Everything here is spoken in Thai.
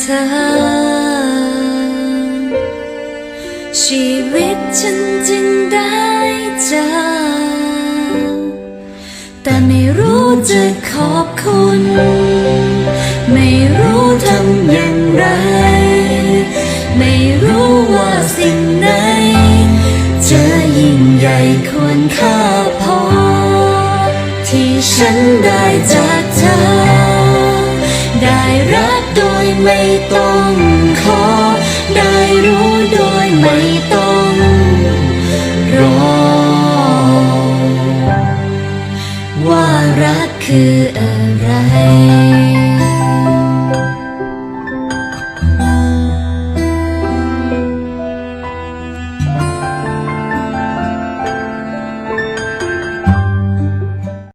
เธอ ชีวิตฉันจึงได้เจอ แต่ไม่รู้จะขอบคุณ ไม่รู้ทำอย่างไร ไม่รู้ว่าสิ่งไหนจะยิ่งใหญ่ควรค่าพอ ที่ฉันได้จากเธอ รักโดยไม่ต้องขอ ได้รู้โดยไม่ต้องรอ ว่ารักคืออะไร